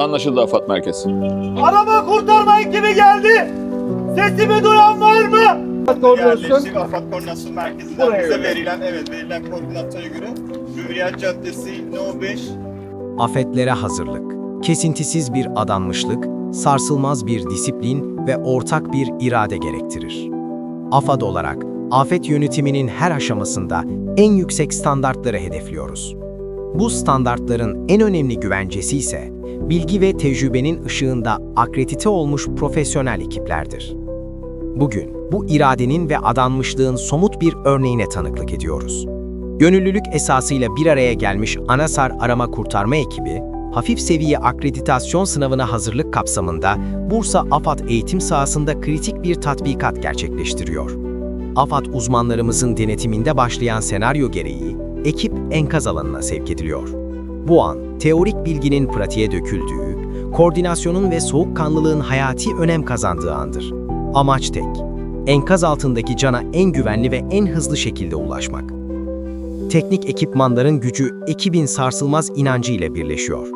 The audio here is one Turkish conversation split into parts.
Anlaşıldı AFAD Merkez. Arama kurtarma ekibi geldi. Sesimi duyan var mı? Yerleştik AFAD Koordinasyon Merkezi'nden Buraya bize verilen, evet verilen koordinasyona göre Hürriyet Caddesi No 5 Afetlere hazırlık, kesintisiz bir adanmışlık, sarsılmaz bir disiplin ve ortak bir irade gerektirir. AFAD olarak, afet yönetiminin her aşamasında en yüksek standartları hedefliyoruz. Bu standartların en önemli güvencesi ise, bilgi ve tecrübenin ışığında akredite olmuş profesyonel ekiplerdir. Bugün, bu iradenin ve adanmışlığın somut bir örneğine tanıklık ediyoruz. Gönüllülük esasıyla bir araya gelmiş ANASAR Arama Kurtarma Ekibi, hafif seviye akreditasyon sınavına hazırlık kapsamında Bursa AFAD eğitim sahasında kritik bir tatbikat gerçekleştiriyor. AFAD uzmanlarımızın denetiminde başlayan senaryo gereği, ekip enkaz alanına sevk ediliyor. Bu an, teorik bilginin pratiğe döküldüğü, koordinasyonun ve soğukkanlılığın hayati önem kazandığı andır. Amaç tek, enkaz altındaki cana en güvenli ve en hızlı şekilde ulaşmak teknik ekipmanların gücü ekibin sarsılmaz inancı ile birleşiyor.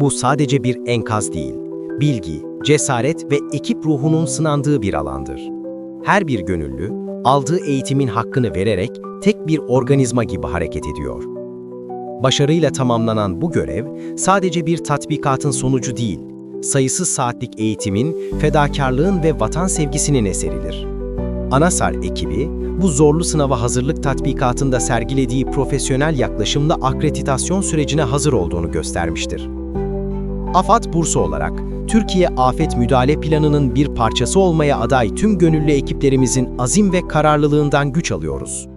Bu sadece bir enkaz değil, bilgi, cesaret ve ekip ruhunun sınandığı bir alandır. Her bir gönüllü, aldığı eğitimin hakkını vererek tek bir organizma gibi hareket ediyor. Başarıyla tamamlanan bu görev sadece bir tatbikatın sonucu değil, sayısız saatlik eğitimin, fedakarlığın ve vatan sevgisinin eseridir. ANASAR ekibi, bu zorlu sınava hazırlık tatbikatında sergilediği profesyonel yaklaşımla akreditasyon sürecine hazır olduğunu göstermiştir. AFAD Bursa olarak, Türkiye Afet Müdahale Planı'nın bir parçası olmaya aday tüm gönüllü ekiplerimizin azim ve kararlılığından güç alıyoruz.